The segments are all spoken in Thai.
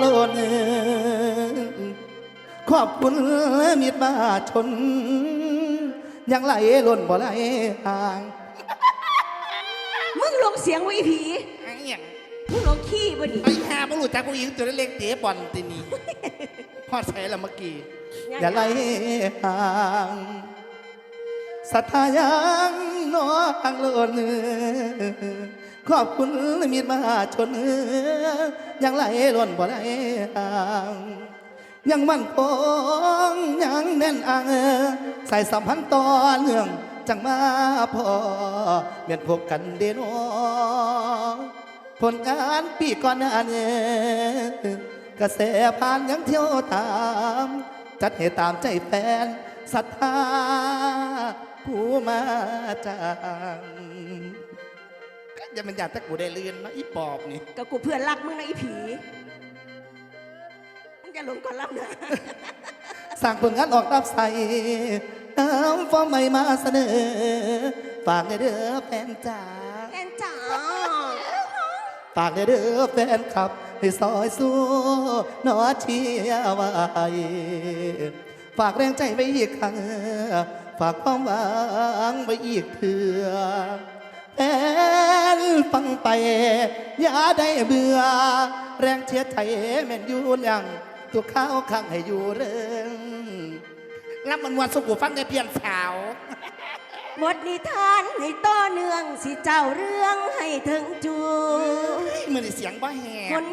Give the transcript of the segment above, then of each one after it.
โลนขอบคุณมิตรมาชน ยังไหลล้นบ่ไหลห่าง มึงลงเสียงไว้อีผี ไอ้หยังมึงลงขี้บ่ดิไอ้ห่าบ่รู้จักผู้หญิงตัวเล็กๆเตะบอลตินี่ พอดใส่ละเมื่อกี้ อย่าไหลห่างศรัทธายังน้องโลน ขอบคุณมิตรมาชนยังไหลล้นบ่ไหลห่างยังมั่นคงยังแน่นอังใส่สัมพันธ์ต่อเนื่องจังมาพอเมียนพบกันเดโนผลงานปีก่อนหน้านี้กระแสผ่านยังเที่ยวตาม จัดให้ตามใจแฟนศรัทธาผู้มาจาง ก็จะเป็นอยากตะกูได้เลื่อนนะอีปอบนี่กับกูเพื่อนรักมึงนะอีผีมึงจะลงก่อนรับนะสร้างผลงานออกรับใส่น้ำฟอร์มใหม่มาเสนอ ฝากในเด้อแฟนจ๋าแอนจ๋าฝากในเด้อแฟนคลับให้ซอยสู้นอเชียร์ไว้ฝากแรงใจไว้อีกครั้ง ฝากความหวังไว้อีกเถื่อ แฟนฟังไป อย่าได้เบื่อ แรงเชียร์ใจแม่นอยู่ยังตัวข้าวข้างให้อยู่เริงรับมันมวนสุกูฟังในเพียนสาวหมดนิทานให้ต่อเนื่องสิเจ้าเรื่องให้ถึงจูมือนี่เสียงบ่แหหบน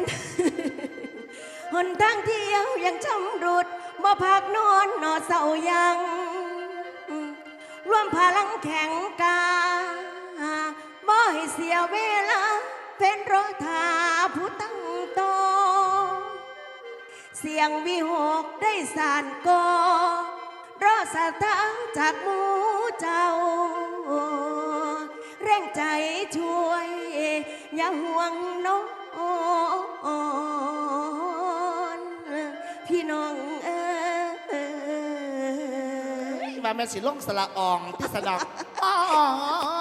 หนทางเที่ยวยังชำรุดบ่พักนอนนอเศร้ายังรวมพลังแข่งกาบ่ ให้เสียเวลาเป็นรถทาผู้ตั้งโต เสียงวิหกได้สานกอรอสถาจากหมูเจ้าแรงใจช่วย อย่าห่วงน้องพี่น้องเออว่าแม่สิลงสละอองที่สะดอกออง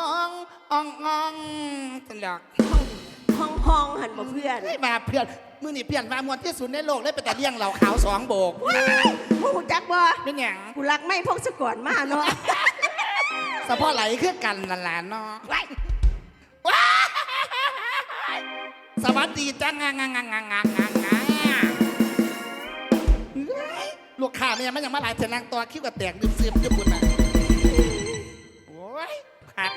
อองอองสะดอกห้องห้องหันมาเพื่อนเฮ้ยมาเพื่อนมือนี่เปลี่ยนมามวนที่สุดในโลกเลยไปแต่เลี้ยงเหล่าขาวสองโบกมูจักบ่เป็นหยังกูรักไม่พกสก่อนมาเนาะสะพอไหลคือกันนั่นล่ะเนาะไว้ว้ายสวัสดีจ้างางางางางางางาเฮ้ยลูกค้าเนี่ยมันยังมาหลายเทนางตัวคิ้วกับแตกดึมซึมญี่ปุ่นน่ะโอ้ยหา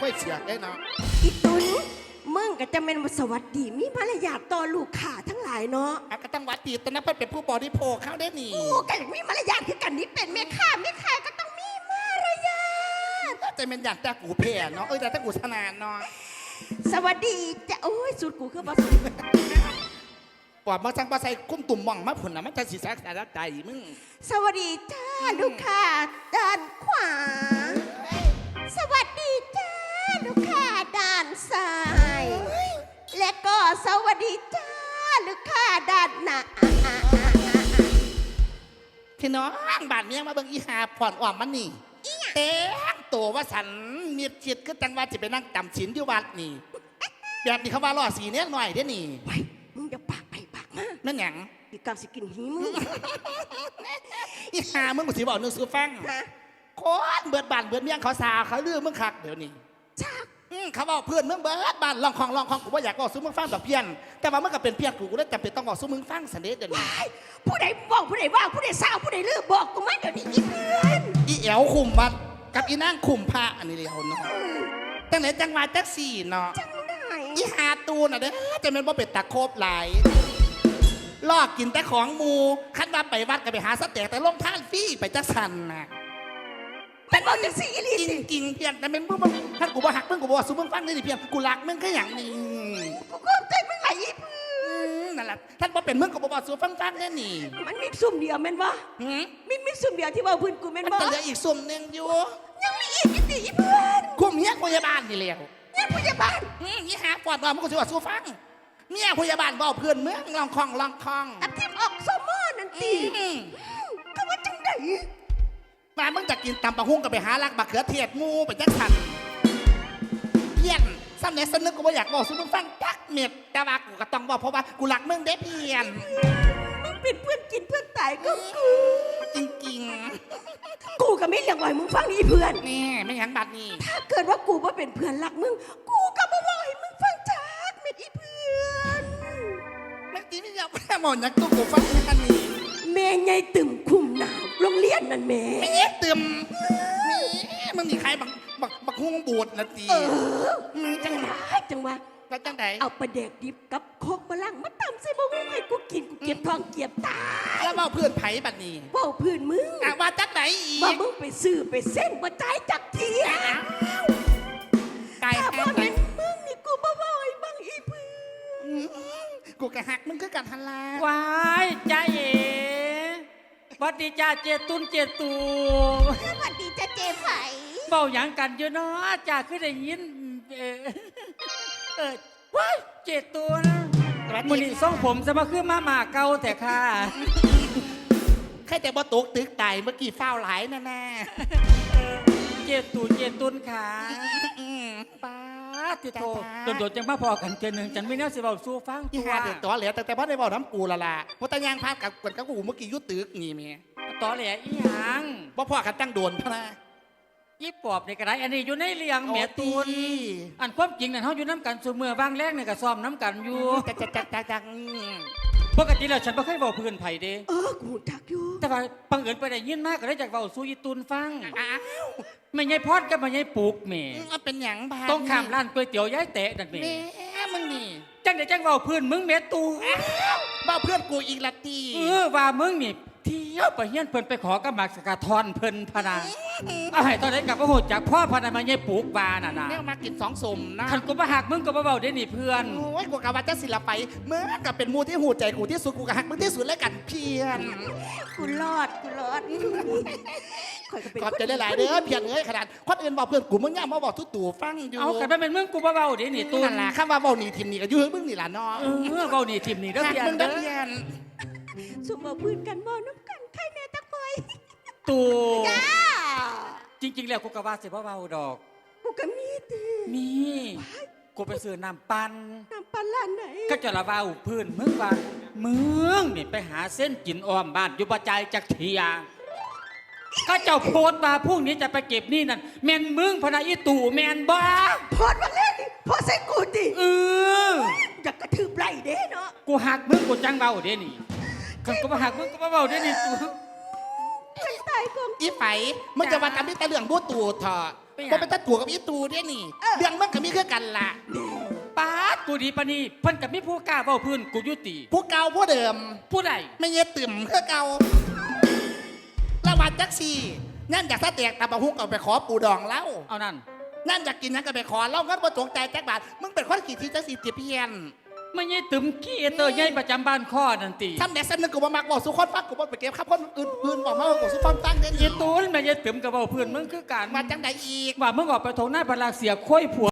ค่อยเสือกได้เนาะอีตุนมึงก็จะเป็นสวัสดีมีมารยาทต่อลูกค้าทั้งหลายเนาะอาก็ต้องวัดตีตอนนั้นเพิ่นเป็นผู้บริโภคเข้าได้หนีโอ้ก็อยากมีมารยาทคือกันนี่เป็นแม่ค้าแม่ค้าก็ต้องมีมารยาทจะเป็นอย่างแต่กูเพ่เนาะเอ้ยแต่ถ้ากูชนะเนาะสวัสดีจ้ะโอ้ยสุดกูคือบ่สุดปอบมาจังปาใส่กุ้มตุ่มหม่องมาผุนนะมันจะสิสักแต่ละใจมึงสวัสดีจ้าลูกค้าด้านขวา และก็สวัสดีจ้าลูกค้าด้านหน้าพี่น้องบาดเมียงมาเบิ่งอีหาผ่อนอ่อมมันนี่เต้งตัวว่าสันมีจิตก็จังว่าจะไปนั่งจำศีลอยู่วัดนี่แบบนี้เขาว่าล่อสีเนี้ยหน่อยเด้อนี่ไว้มึงอย่าปากไปปากมานั่นหยังอีกเกาสิกินหีมึงอีหามึงกูสิบอกนึกซื้อฟังฮะคนเบิดบ้านเบิดเมียงเขาสาเขาเลือมึงคักเดี๋ยวนี้ชัก อืมเขาบอกเพื่อนมึงเบิดบ้านลองของลองของกูว่าอยากบอกซื้อมึงฟังแบบเพี้ยน แต่ว่ามันก็เป็นเพี้ยนกูกูเลยจำเป็นต้องบอกซื้อมึงฟังสันเดชเดี๋ยวนี้ไอ้ผู้ใดบอกผู้ใดว่าผู้ใดสาวผู้ใดลือบอกกูมาเดี๋ยวนี้อีเพื่อนอีแอวคุมวัดกับอีนางคุมพระอันนี้เดียวเนาะจังไหนจังหวะจักสี่เนาะจังไหนอีหาตูน่ะเด้อจะเป็นบ่เป็ดตะโคบหลายลอกกินแต่ของหมูคันว่าไปวัดก็ไปหาสเต็กแต่ลงท่านฟรีไปจักสันน่ะเป็ นบอกจังสี่อีหลีจริสิงจริงๆเพียงแต่เป็นมึงมึงท่านกูบ่หักมึงกูบ่ว่าสู้มึงฟังนี่ดิเพียงกูรักมึงแค่อย่างนี้กูก็ใจมึงไหลอีเพื่อนอืมนั่นแหละท่านบ่เป็นมึงกูบ่ว่าสู้ฟังฟังแน่นี่มันมีซุ่มเดียวแม่นบ่หืมมีมีซุ่มเดียวที่ว่าเพื้นกูแม่นมันบ่ก็เหลืออีกสุ่มหนึงอยู่ยังมีอีกอีกสิอีเพื่อนคุมเมียพยาบาลนี่แหล้วเนี่ยพยาบาลอืมอีหาปอดว่ามึงกูสิว่าสู้ฟังเมียพยาบาลบ่เพื่อนเมืองลองคองลองคองอันที่ออกสมอนั่นตีอืม ก็ว่าจังได มามึงจะกินตำปะหุ่งก็ไปหาลักบักเขือเทศหมูไปจักสันเพี้ยนซ้ำเนี่ยสนึกกูบ่อยากบอกสุมึงฟังจักเม็ดแต่ว่ากูก็ต้องบอกเพราะว่ากูรักมึงเด้เพียนมึงเป็นเพื่อนกินเพื่อนตายก็กูจริงกูก็ไม่เลี้ยงไว้มึงฟังนี่เพื่อนๆนี่ไม่หยังบัดนี้ถ้าเกิดว่ากูว่าเป็นเพื่อนรักมึง กูก็บ่บอกให้มึงฟังจากเม็ดอีเพื่อนเมื่อกี้นี่ยังไม่ได้หมดนักตัวกูฟังยังกันนี่แม่ไงตึมคุมหนาว โรงเรียนนั่นแม่ไม่เอ๊ะเติมนี่มึงมีใครบักบักบักฮวงบูดนะตีเออมึงจัจังงหหวะวะจังหวะแล้วจังไหนเอาปลาเด็กดิบกับโคกมะลังมาตำใส่บะหุงให้กูกินกูเก็บทองเก็บตาแล้วเว่าเพื่อนไผ่บัดนี้เว้าพื้นมึงอะว่าจังไหนอีว่ากมึงไปซื้อไปเส้นมาจ่ายจักเทียตายถ้าแค่บ่ไหนแม่นมึงนี่กูบ่บอกให้บังอีเพื่อนกูกะหักมึงคือกันทันลาวายจ้าเอ๋ วัดดีจ้าเจตุนเจตูสวัสดีจ้าเจไผ่เบาหยังกันอยู่เนาะจ้าคือได้ยินเออเออว้ายเจตูนมือนี้ส่งผมจะมาคือมาหมาเก่าแต่ค่ะแค่แต่บ่ตกตึกตายเมื่อกี้ฟ้าวหลายแน่แน่เออเจตูเจตุนขาๆอืมป้าติโตจ้าโดดๆจังมาพอกันเจอหนึ่งจันไม่แน่สิเบาสู้ฟังอีตัวหาเด็กตัวเหลือแต่แต่พ่อได้บอกน้ำกูละล่ะเพราะตายางพาดกับกวนกับกูเมื่อกี้อยุตึกนี่เมียต่อแหล่อีหยังบ่พ่อกันตั้งโดนพะนะยี่ปอบในกระไรอันนี้อยู่ในเลียงแหม่ตูนโอ้อันความจริงนั่นเขาอยู่น้ำกันสูเมื่อบางแรกเนี่ยก็ซ้อมน้ำกันอยู่จักจักจักจักจัก ปกติแล้วฉันไม่เคยบอกเพื่อนไผ่เด้เออกูทักอยู่แต่ว่าบังเอิญไปได้ยินมากก็ได้จากเบาสู่ยีตุนฟังอ้าวไม่ใช่พอดกับไม่ใช่ปลูกแหม่เอาเป็นหยังบ้าต้องข้ามร้านก๋วยเตี๋ยวย้ายแตะนั่นแหม่แม่มึงนี่จังได้จังเบาเพื่อนมึงแหม่ตูบ้าเพื่อนกูอีกละตีเออว่ามึงนี่ เที่ยวไปเฮียนเพิ่นไปขอกระหมากสกาทอนเพิ่นพะนาเอาให้ตอนนี้กลับมาโหดจากพ่อพะนาไม่ใช่ปลูกบาน่ะนะเนี่ยมากินสองสมนะคันกูมาหักมึงก็มาเบาได้นี่เพื่อนโอ้ยกูกะว่าจะศิลไปเมื่อกับเป็นหมูที่หูใจกูที่สุดกูกะหักมึงที่สุดแล้วกันเพียนกูรอดกูรอดข่อยก็เป็นขอบใจหลายๆเด้อเพียนเอ้ยขนาดคนอื่นบอกเพื่อนกูมึงย่ามาบอกทุกตู่ฟังอยู่เอากันไปเป็นมึงกูมาเบาได้นี่ตูนั่นล่ะข้าว่าเบาหนีทีมนี่ก็อยื้อมึงนี่ล่ะเนาะเออเบานี่ทิมนี่เด้อหักเพียนมึงเด้เด้ออเพียน สุมาพื้นกันบ่น้ำกันใครแน่ตักไปตูจ้าจริง ๆ แล้วกูก็ว่าสิบ่เบาดอกกูก็มีตีมีกูไปซื้อน้ำปั่นน้ำปลาร้านไหนก็จะระเบาพื้นมึงว่ามึงนี่ไปหาเส้นกินอ้อมบ้านอยู่ประจายจักเทียก็เจ้าโพดมาพรุ่งนี้จะไปเก็บนี่นั่นแมนมึงพะนาอีตู่แมนบ้าพอดมาเล่นพอใส่กูติเอออยากกระทืบไหล่เด้เนาะกูหักมึงกูจังเบาเด้นี่ คันกูมาหักมึงกูมาเบาเด้นี่ตู่ใครตายกองอีไฝมึงจะมาทำนี่แต่เรื่องบูตู่เถอะบ่เป็นตะตู่กับอีตู่เด้นี่เรื่องมึงกับมีคือกันล่ะ ป้าดกูดีปะนี่เพิ่นกับมีผู้กล้าเบาพื้นกูยุติผู้เก่าผู้เดิม ผู้ใดไม่เย็ดติ่มคือเก่าละวันจักซี่นั่นอยากถ้าแตกตาบะฮุกเอาไปขอปูดองเล่าเอานั่น นั่นอยากกินนั่นก็ไปขอเล่างั้นบ่จงใจแจ็คบาทมึงเป็นคนขี่ที่จักสีเตียเพียน ไม่ใช่ตึมขี้เตอร์ใหญ่ประจำบ้านข้อนั่นติทำแดกสนึกกูบ่มักบอกสุคนฟังกูบ่ไปเก็บครับคนอื่นๆบอกมาบอกสุฟังตั้งเด่นยีตูนไม่ใช่ตึมกับเบาพื้นมึงคือการมาจังใดอีกว่ามึงออกไปทงหน้าพลาเสียค่อยผัว